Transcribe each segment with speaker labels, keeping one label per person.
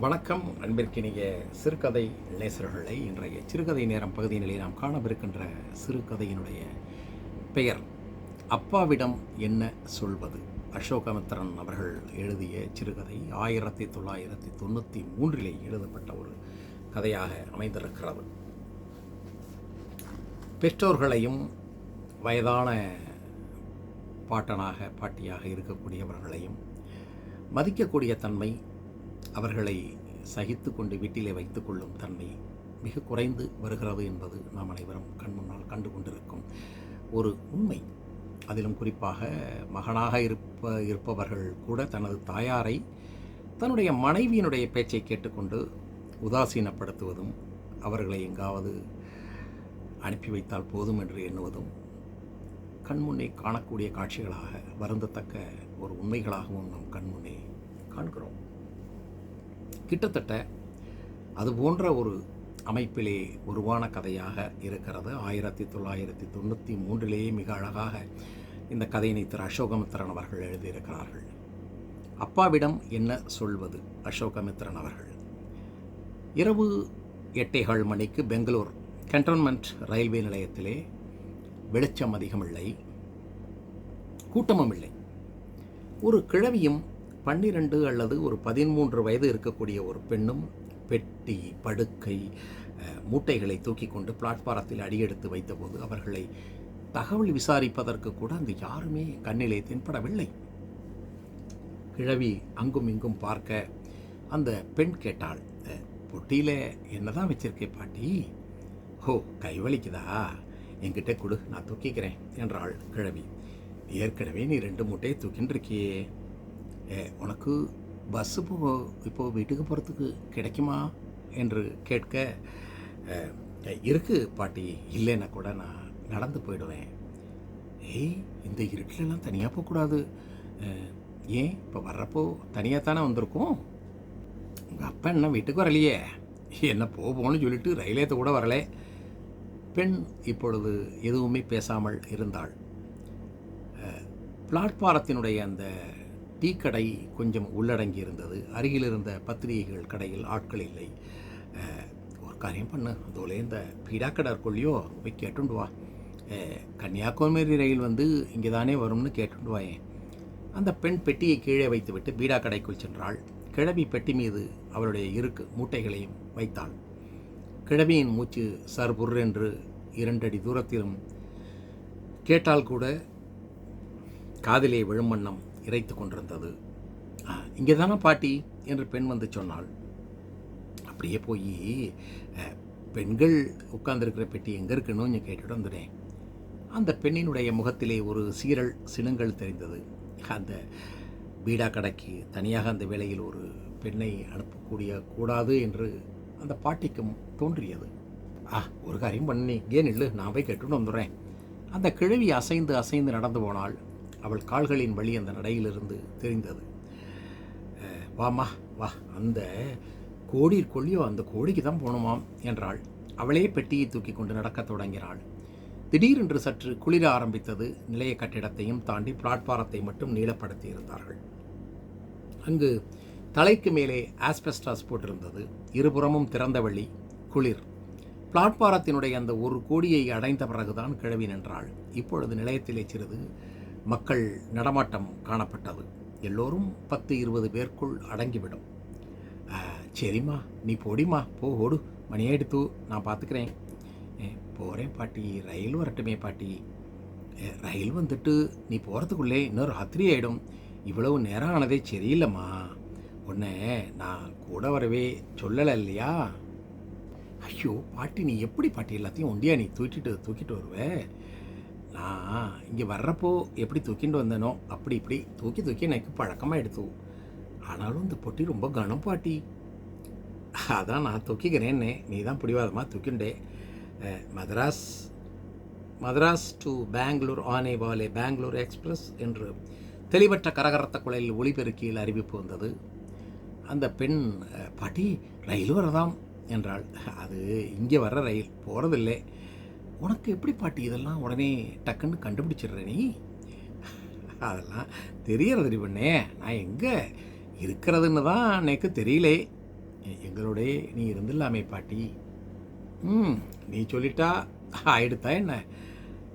Speaker 1: வணக்கம் அன்பிற்கினிய சிறுகதை நேசர்களை. இன்றைய சிறுகதை நேரம் பகுதியினிலே நாம் காணவிருக்கின்ற சிறுகதையினுடைய பெயர் அப்பாவிடம் என்ன சொல்வது? அசோகமித்திரன் அவர்கள் எழுதிய சிறுகதை ஆயிரத்தி தொள்ளாயிரத்தி தொண்ணூற்றி மூன்றிலே எழுதப்பட்ட ஒரு கதையாக அமைந்திருக்கிறது. பெற்றோர்களையும் வயதான பாட்டனாக பாட்டியாக இருக்கக்கூடியவர்களையும் மதிக்கக்கூடிய தன்மை அவர்களை சகித்து கொண்டு வீட்டிலே வைத்துக் கொள்ளும் தன்மை மிக குறைந்து வருகிறது என்பது நாம் அனைவரும் கண் முன்னால் கண்டு கொண்டிருக்கும். ஒரு உண்மை. அதிலும் குறிப்பாக மகனாக இருப்ப இருப்பவர்கள் கூட தனது தாயாரை தன்னுடைய மனைவியினுடைய பேச்சை கேட்டுக்கொண்டு உதாசீனப்படுத்துவதும் அவர்களை எங்காவது அனுப்பி வைத்தால் போதும் என்று எண்ணுவதும் கண்முன்னே காணக்கூடிய காட்சிகளாக வருந்தத்தக்க ஒரு உண்மைகளாகவும் நம் கண்முன்னே காண்கிறோம். கிட்டத்தட்ட அது போன்ற ஒரு அமைப்பிலே உருவான கதையாக இருக்கிறது. ஆயிரத்தி தொள்ளாயிரத்தி தொண்ணூற்றி மூன்றிலேயே மிக அழகாக இந்த கதையினை திரு அசோகமித்திரன் அவர்கள் எழுதியிருக்கிறார்கள். அப்பாவிடம் என்ன சொல்வது? அசோகமித்திரன் அவர்கள். இரவு எட்டைகள் மணிக்கு பெங்களூர் கண்டோன்மெண்ட் ரயில்வே நிலையத்திலே வெளிச்சம் அதிகமில்லை கூட்டமும் இல்லை. ஒரு கிழவியும் பன்னிரண்டு அல்லது ஒரு பதிமூன்று வயது இருக்கக்கூடிய ஒரு பெண்ணும் பெட்டி படுக்கை மூட்டைகளை தூக்கி கொண்டு பிளாட்பாரத்தில் அடியெடுத்து வைத்தபோது அவர்களை தகவல் விசாரிப்பதற்கு கூட அங்கு யாருமே கண்ணிலே தென்படவில்லை. கிழவி அங்கும் இங்கும் பார்க்க அந்த பெண் கேட்டாள் பொட்டியில் என்னதான் வச்சிருக்கே பாட்டி? ஹோ கை வலிக்குதா? என்கிட்ட கொடு நான் தூக்கிக்கிறேன் என்றாள் கிழவி. ஏற்கனவே நீ ரெண்டு மூட்டையை தூக்கின்னு இருக்கியே உனக்கு பஸ்ஸு போ இப்போது வீட்டுக்கு போகிறதுக்கு கிடைக்குமா என்று கேட்க இருக்குது இருக்கு பாட்டி. இல்லைன்னா கூட நான் நடந்து போயிடுவேன். ஏய் இந்த இருட்டிலலாம் தனியாக போகக்கூடாது ஏன்? இப்போ வர்றப்போ தனியாக தானே வந்திருக்கோம். உங்கள் அப்பா என்ன வீட்டுக்கு வரலையே? என்ன போவோம்னு சொல்லிட்டு ரயிலேத்த கூட வரலே. பெண் இப்பொழுது எதுவுமே பேசாமல் இருந்தாள். பிளாட்பாரத்தினுடைய அந்த டீ கடை கொஞ்சம் உள்ளடங்கி இருந்தது. அருகில் இருந்த பத்திரிகைகள் கடையில் ஆட்கள் இல்லை. ஒரு காரியம் பண்ணு. அதோலே இந்த பீடா கடை இருக்குள்ளையோ போய் கேட்டுண்டு வா. கன்னியாகுமரி ரயில் வந்து இங்கே தானே வரும்னு கேட்டுண்டு வாயேன் அந்த பெண் பெட்டியை கீழே வைத்துவிட்டு பீடா கடைக்குள் சென்றாள். கிழவி பெட்டி மீது அவளுடைய இருக்கு மூட்டைகளையும் வைத்தாள். கிழவியின் மூச்சு சர்புர் என்று இரண்டடி தூரத்திலும் கேட்டால் கூட காதிலே விழும் வண்ணம் இறைத்து கொண்டிருந்தது. இங்கே தானே பாட்டி? என்று பெண் வந்து சொன்னாள். அப்படியே போய் பெண்கள் உட்கார்ந்துருக்கிற பெட்டி எங்கே இருக்குன்னு கேட்டுட்டு வந்துட்டேன் அந்த பெண்ணினுடைய முகத்திலே ஒரு சீரல் சினுங்கள் தெரிந்தது. அந்த பீடா கடைக்கு தனியாக அந்த வேளையில் ஒரு பெண்ணை அனுப்பக்கூடிய கூடாது என்று அந்த பாட்டிக்கும் தோன்றியது. ஆ ஒரு காரியம் பண்ணி ஏன் நில்லு. நான் போய் கேட்டுன்னு வந்துடுறேன். அந்த கிழவி அசைந்து அசைந்து நடந்து போனால் அவள் கால்களின் வழி அந்த நடையிலிருந்து தெரிந்தது. வாமா வா அந்த கோடி கொள்ளியோ அந்த கோடிக்கு தான் போகணுமாம் என்றாள். அவளே பெட்டியை தூக்கி கொண்டு நடக்கத் தொடங்கினாள். திடீரென்று சற்று குளிர ஆரம்பித்தது. நிலைய கட்டிடத்தையும் தாண்டி பிளாட்பாரத்தை மட்டும் நீளப்படுத்தி இருந்தார்கள் அங்கு தலைக்கு மேலே ஆஸ்பெஸ்டாஸ் போட்டிருந்தது. இருபுறமும் திறந்த வழி குளிர். பிளாட்பாரத்தினுடைய அந்த ஒரு கோடியை அடைந்த பிறகுதான் கிழவி நின்றாள். இப்பொழுது நிலையத்திலே சிறிது மக்கள் நடமாட்டம் காணப்பட்டது. எல்லோரும் பத்து இருபது பேருக்குள் அடங்கிவிடும். "ஆ, சரிம்மா நீ போடிம்மா போ ஓடு. மணியாயிடுத்து நான் பார்த்துக்கிறேன் போகிறேன் பாட்டி ரயில் வரட்டுமே பாட்டி. ரயில் வந்துட்டு நீ போகிறதுக்குள்ளே இன்னொரு ராத்திரி ஆகிடும் இவ்வளவு நேரம் ஆனதே சரியில்லைம்மா. உன்னை நான் கூட வரவே சொல்லலை இல்லையா? ஐயோ பாட்டி நீ எப்படி பாட்டி எல்லாத்தையும் ஒண்டியா நீ தூக்கிட்டு தூக்கிட்டு வருவே? நான் இங்கே வர்றப்போ எப்படி தூக்கிட்டு வந்தேனோ அப்படி இப்படி தூக்கி தூக்கி எனக்கு பழக்கமாக எடுத்து ஆனாலும் இந்த பொட்டி ரொம்ப கனம் பாட்டி. அதான் நான் தூக்கிக்கிறேன்னே. நீ தான் பிடிவாதமாக தூக்கிண்டே. மதராஸ் மதராஸ் டு பெங்களூர் ஆனே வாலே பெங்களூர் எக்ஸ்பிரஸ் என்று தெளிவற்ற கரகரத்த குழையில் ஒளிபெருக்கியில் அறிவிப்பு வந்தது. அந்த பெண் பாட்டி ரயில் வரதாம் என்றாள். அது இங்கே வர்ற ரயில் போகிறதில்லை உனக்கு எப்படி பாட்டி இதெல்லாம் உடனே டக்குன்னு கண்டுபிடிச்சிடுற நீ? அதெல்லாம் தெரியறது பண்ணே. நான் எங்கே இருக்கிறதுன்னு தான் எனக்கு தெரியலே. எ- நீ இருந்துடலாமே பாட்டி. ம் நீ சொல்லிட்டா ஆயிடுத்தா என்ன?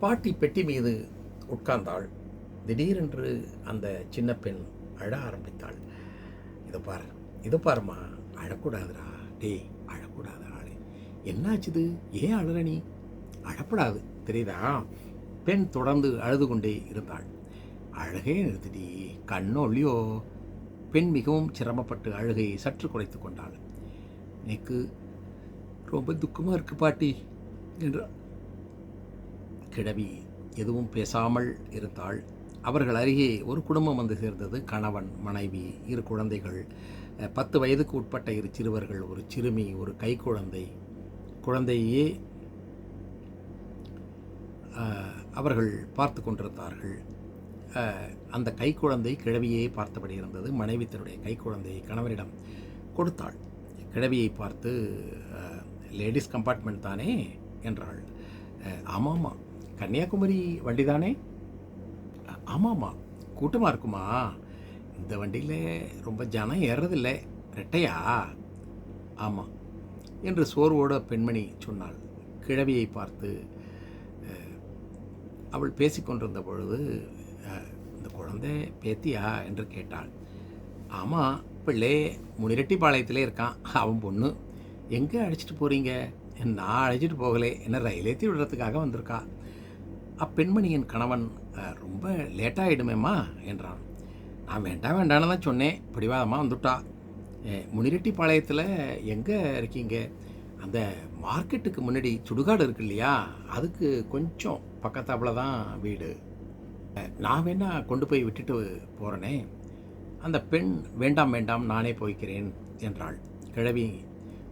Speaker 1: பாட்டி பெட்டி மீது உட்கார்ந்தாள். திடீரென்று அந்த சின்ன பெண் அழ ஆரம்பித்தாள். இதை பாரு இதை பாருமா அழக்கூடாதுடா. டேய் அழக்கூடாது என்னாச்சுது ஏன் அழுற நீ? அழப்படாது தெரியுதா? பெண் தொடர்ந்து அழுது கொண்டே இருந்தாள். அழகே நிறுத்திடி கண்ணோ இல்லையோ பெண் மிகவும் சிரமப்பட்டு அழுகையை சற்று குறைத்து கொண்டாள். எனக்கு ரொம்ப துக்கமாக இருக்கு பாட்டி என்றார் கிழவி எதுவும் பேசாமல் இருந்தாள். அவர்கள் அருகே ஒரு குடும்பம் வந்து சேர்ந்தது. கணவன் மனைவி இரு குழந்தைகள். பத்து வயதுக்கு உட்பட்ட இரு சிறுவர்கள் ஒரு சிறுமி ஒரு கைக்குழந்தை. குழந்தையே அவர்கள் பார்த்து கொண்டிருந்தார்கள். அந்த கைக்குழந்தை கிழவியே பார்த்தபடி இருந்தது. மனைவி தன்னுடைய கைக்குழந்தையை கணவரிடம் கொடுத்தாள். கிழவியை பார்த்து லேடிஸ் கம்பார்ட்மெண்ட் தானே? என்றாள். ஆமாம்மா. கன்னியாகுமரி வண்டி தானே? ஆமாம்மா. கூட்டமாக இருக்குமா? இந்த வண்டியில் ரொம்ப ஜனம் ஏறுறதில்லை ரெட்டையா? ஆமாம் என்று சோர்வோட பெண்மணி சொன்னாள். கிழவியை பார்த்து அவள் பேசிக்கொண்டிருந்த பொழுது இந்த குழந்தை பேத்தியா என்று கேட்டாள். ஆமாம் பிள்ளை முனிரெட்டிப்பாளையத்திலே இருக்கான். அவன் பொண்ணு. எங்கே அழைச்சிட்டு போகிறீங்க நான் அழைச்சிட்டு போகலே. என்ன ரயில் ஏற்றி விடுறதுக்காக வந்திருக்கா. அப்பெண்மணியின் கணவன் ரொம்ப லேட்டாகிடுமேம்மா என்றான். நான் வேண்டாம் வேண்டான்னு தான் சொன்னேன். பிடிவாதமாக வந்துட்டா. முனிரெட்டிப்பாளையத்தில் எங்கே இருக்கீங்க? அந்த மார்க்கெட்டுக்கு முன்னாடி சுடுகாடு இருக்கு இல்லையா? அதுக்கு கொஞ்சம் பக்கத்தாப்பில் தான் வீடு. நான் வேணா கொண்டு போய் விட்டுட்டு போகிறேனே அந்த பெண் வேண்டாம் வேண்டாம் நானே போய்க்கிறேன் என்றாள். கிழவி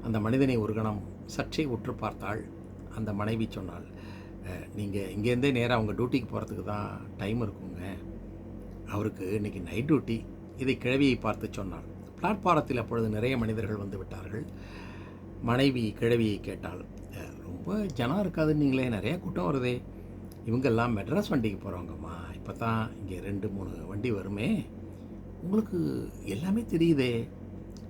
Speaker 1: அந்த மனிதனை ஒரு கணம் சற்றே உற்று பார்த்தாள். அந்த மனைவி சொன்னாள் நீங்கள் இங்கேருந்தே நேராக அவங்க டியூட்டிக்கு போகிறதுக்கு தான் டைம் இருக்குங்க. அவருக்கு இன்னைக்கு நைட் டியூட்டி இதை கிழவியை பார்த்து சொன்னாள். பிளாட்பாரத்தில் அப்பொழுது நிறைய மனிதர்கள் வந்து விட்டார்கள். மனைவி கிழவியை கேட்டாள் ரொம்ப ஜனம் இருக்காதுன்னு நீங்களே நிறைய கூட்டம் வருதே. இவங்கெல்லாம் மெட்ராஸ் வண்டிக்கு போகிறவங்கம்மா இப்போ தான் இங்கே ரெண்டு மூணு வண்டி வருமே. உங்களுக்கு எல்லாமே தெரியுதே.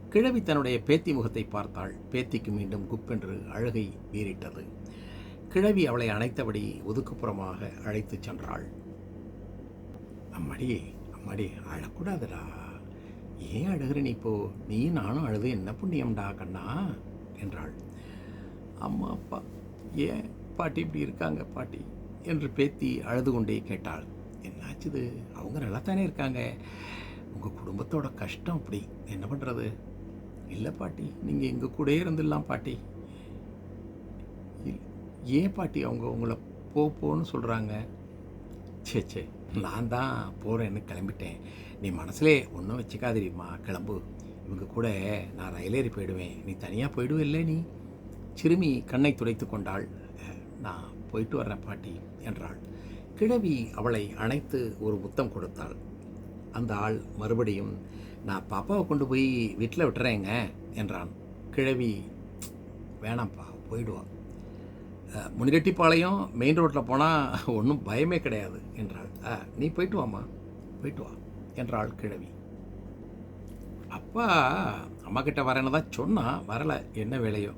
Speaker 1: கிழவி தன்னுடைய பேத்தி முகத்தை பார்த்தாள். பேத்திக்கு மீண்டும் குப்பென்று அழுகை வீறிட்டது. கிழவி அவளை அணைத்தபடி ஒதுக்குப்புறமாக அழைத்துச் சென்றாள். அம்மாடி அம்மாடி அழக்கூடாதுடா. ஏன் அழுகிற நீ இப்போ? நீ நானும் அழுது என்ன புண்ணியம்டா கண்ணா? என்றாள். அம்மா அப்பா ஏன் பாட்டி இப்படி இருக்காங்க பாட்டி? என்று பேத்தி அழுது கொண்டே கேட்டாள். என்னாச்சுது அவங்க நல்லா தானே இருக்காங்க. உங்கள் குடும்பத்தோட கஷ்டம் அப்படி. என்ன பண்ணுறது இல்லை பாட்டி நீங்கள் எங்கள் கூடயே இருந்துடலாம் பாட்டி. ஏன் பாட்டி அவங்க உங்களை போ போன்னு சொல்கிறாங்க சே சே நான் தான் போகிறேன்னு கிளம்பிட்டேன். நீ மனசுலே ஒன்றும் வச்சுக்காதிரிம்மா. கிளம்பு. இவங்க கூட நான் ரயிலேறி போயிடுவேன். நீ தனியாக போயிடுவில்லை நீ? சிறுமி கண்ணை துடைத்து கொண்டாள். நான் போயிட்டு வர்றேன் பாட்டி என்றாள். கிழவி அவளை அணைத்து ஒரு முத்தம் கொடுத்தாள். அந்த ஆள் மறுபடியும் நான் பாப்பாவை கொண்டு போய் வீட்டில் விட்டுறேங்க என்றான். கிழவி வேணாம்ப்பா போயிடுவான் அஹ், முனிரெட்டிப்பாளையம் மெயின் ரோட்டில் போனால் ஒன்றும் பயமே கிடையாது என்றாள். நீ போயிட்டு வாம்மா. போயிட்டு வா என்றாள் கிழவி. அப்பா அம்மா கிட்ட வரேன்னு தான் சொன்னால் வரலை. என்ன வேலையோ?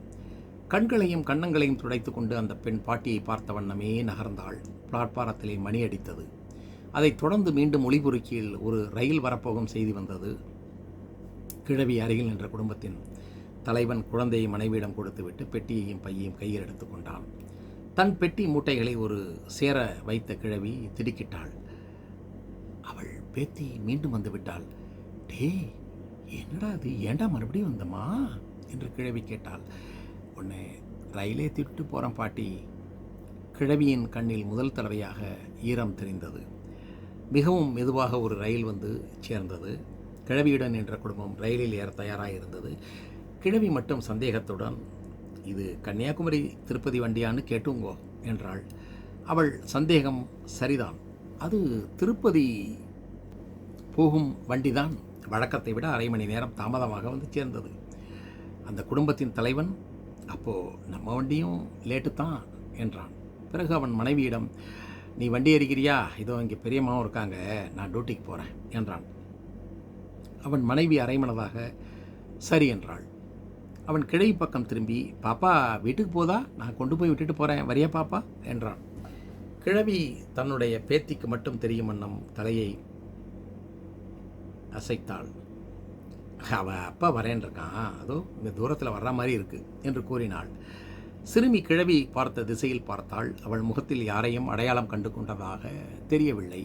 Speaker 1: கண்களையும் கன்னங்களையும் துடைத்து கொண்டு அந்த பெண் பாட்டியை பார்த்த வண்ணமே நகர்ந்தாள். பிளாட்பாரத்திலே மணி அடித்தது. அதைத் தொடர்ந்து மீண்டும் ஒளிபுருக்கியில் ஒரு ரயில் வரப்போகும் செய்தி வந்தது. கிழவி அருகில் நின்ற குடும்பத்தின் தலைவன் குழந்தையை மனைவியிடம் கொடுத்துவிட்டு பெட்டியையும் பையையும் கையில் எடுத்துக்கொண்டான் தன் பெட்டி மூட்டைகளை ஒரு சேர வைத்த கிழவி திடுக்கிட்டாள். அவள் பேத்தி மீண்டும் வந்துவிட்டாள் டே டேய் என்னடா அது ஏன்டா மறுபடியும் வந்தம்மா? என்று கிழவி கேட்டாள். உன்னை ரயிலே திட்டு போகிறேன் பாட்டி. கிழவியின் கண்ணில் முதல் தடவையாக ஈரம் தெரிந்தது. மிகவும் மெதுவாக ஒரு ரயில் வந்து சேர்ந்தது. கிழவியுடன் என்ற குடும்பம் ரயிலில் ஏற தயாராக இருந்தது. கிழவி மட்டும் சந்தேகத்துடன் இது கன்னியாகுமரி திருப்பதி வண்டியான்னு கேட்டுங்கோ என்றாள். அவள் சந்தேகம் சரிதான். அது திருப்பதி போகும் வண்டிதான்? வழக்கத்தை விட அரை மணி நேரம் தாமதமாக வந்து சேர்ந்தது. அந்த குடும்பத்தின் தலைவன் அப்போது நம்ம வண்டியும் லேட்டு தான் என்றான். பிறகு அவன் மனைவியிடம் நீ வண்டி ஏறிக்கிறியா? இதோ இங்கே பெரியம்மாவும் இருக்காங்க. நான் டியூட்டிக்கு போகிறேன் என்றான். அவன் மனைவி அரைமனதாக சரி என்றாள். அவன் கிழவி பக்கம் திரும்பி பாப்பா வீட்டுக்கு போதா? நான் கொண்டு போய் விட்டுட்டு போகிறேன் வரியா பாப்பா? என்றான். கிழவி தன்னுடைய பேத்திக்கு மட்டும் தெரியும் வண்ணம் தலையை அசைத்தாள். அவ அப்பா வரேன் இருக்கான். அதோ இந்த தூரத்தில் வர்ற மாதிரி இருக்கு என்று கூறினாள். சிறுமி கிழவி பார்த்த திசையில் பார்த்தாள். அவள் முகத்தில் யாரையும் அடையாளம் கண்டு கொண்டதாக தெரியவில்லை.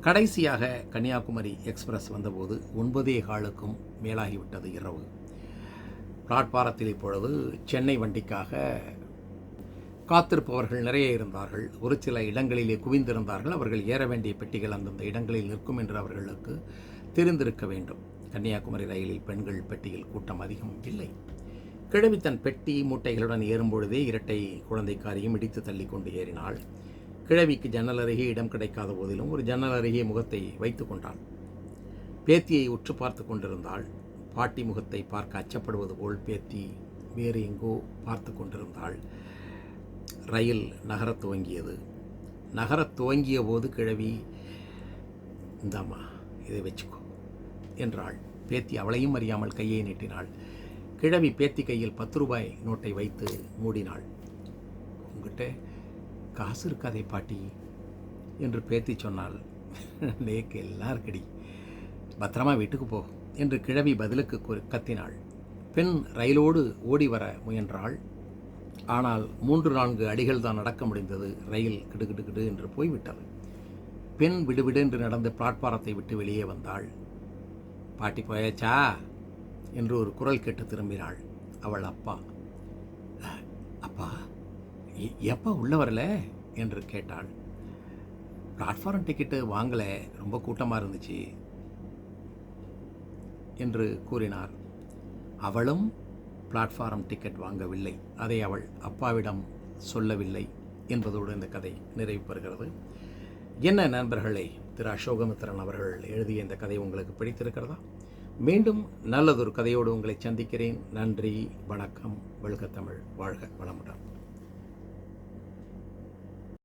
Speaker 1: கடைசியாக கன்னியாகுமரி எக்ஸ்பிரஸ் வந்தபோது ஒன்பதே காலுக்கும் மேலாகிவிட்டது இரவு. பிளாட்பாரத்தில் இப்பொழுது சென்னை வண்டிக்காக காத்திருப்பவர்கள் நிறைய இருந்தார்கள். ஒரு சில இடங்களிலே குவிந்திருந்தார்கள். அவர்கள் ஏற வேண்டிய பெட்டிகள் அந்தந்த இடங்களில் நிற்கும் என்று அவர்களுக்கு தெரிந்திருக்க வேண்டும். கன்னியாகுமரி ரயிலில் பெண்கள் பெட்டியில் கூட்டம் அதிகம் இல்லை. கிழவி தன் பெட்டி மூட்டைகளுடன் ஏறும்பொழுதே இரட்டை குழந்தைக்காரியும் இடித்து தள்ளி கொண்டு ஏறினாள். கிழவிக்கு ஜன்னல் அருகே இடம் கிடைக்காத போதிலும் ஒரு ஜன்னல் அருகே முகத்தை வைத்து கொண்டாள் பேத்தியை உற்று பார்த்து கொண்டிருந்தாள். பாட்டி முகத்தை பார்க்க அச்சப்படுவது போல் பேத்தி வேறு எங்கோ பார்த்து கொண்டிருந்தாள். ரயில் நகரத் துவங்கியது. நகரத் துவங்கிய போது கிழவி இந்தாம்மா இதை வச்சுக்கோ. என்றாள். பேத்தி அவளையும் அறியாமல் கையை நீட்டினாள். கிழவி பேத்தி கையில் பத்து ரூபாய் நோட்டை வைத்து மூடினாள். உங்ககிட்ட காசு இருக்காதே பாட்டி என்று பேத்தி சொன்னாள். நேக்கு எல்லாம் இருக்கடி. பத்திரமா வீட்டுக்கு போ என்று கிழவி பதிலுக்கு கத்தினாள். பெண் ரயிலோடு ஓடி வர முயன்றாள். ஆனால் மூன்று நான்கு அடிகள் தான் நடக்க முடிந்தது. ரயில் கிடுகிடுகிடு என்று போய்விட்டது. பெண் விடுவிடு என்று நடந்து பிளாட்பாரத்தை விட்டு வெளியே வந்தாள். பாட்டி போயாச்சா? என்று ஒரு குரல் கேட்டு திரும்பினாள் அவள் அப்பா. அப்பா எப்போ உள்ளே வரல? என்று கேட்டாள். பிளாட்ஃபார்ம் டிக்கெட்டு வாங்கலை ரொம்ப கூட்டமாக இருந்துச்சு என்று கூறினார். அவளும் பிளாட்ஃபார்ம் டிக்கெட் வாங்கவில்லை. அதை அவள் அப்பாவிடம் சொல்லவில்லை என்பதோடு இந்த கதை நிறைவு பெறுகிறது. என்ன நண்பர்களே திரு அசோகமித்திரன் அவர்கள் எழுதிய இந்த கதை உங்களுக்கு பிடித்திருக்கிறதா? மீண்டும் நல்லதொரு கதையோடு உங்களை சந்திக்கிறேன். நன்றி வணக்கம் வெல்க தமிழ். வாழ்க வளமுடன்.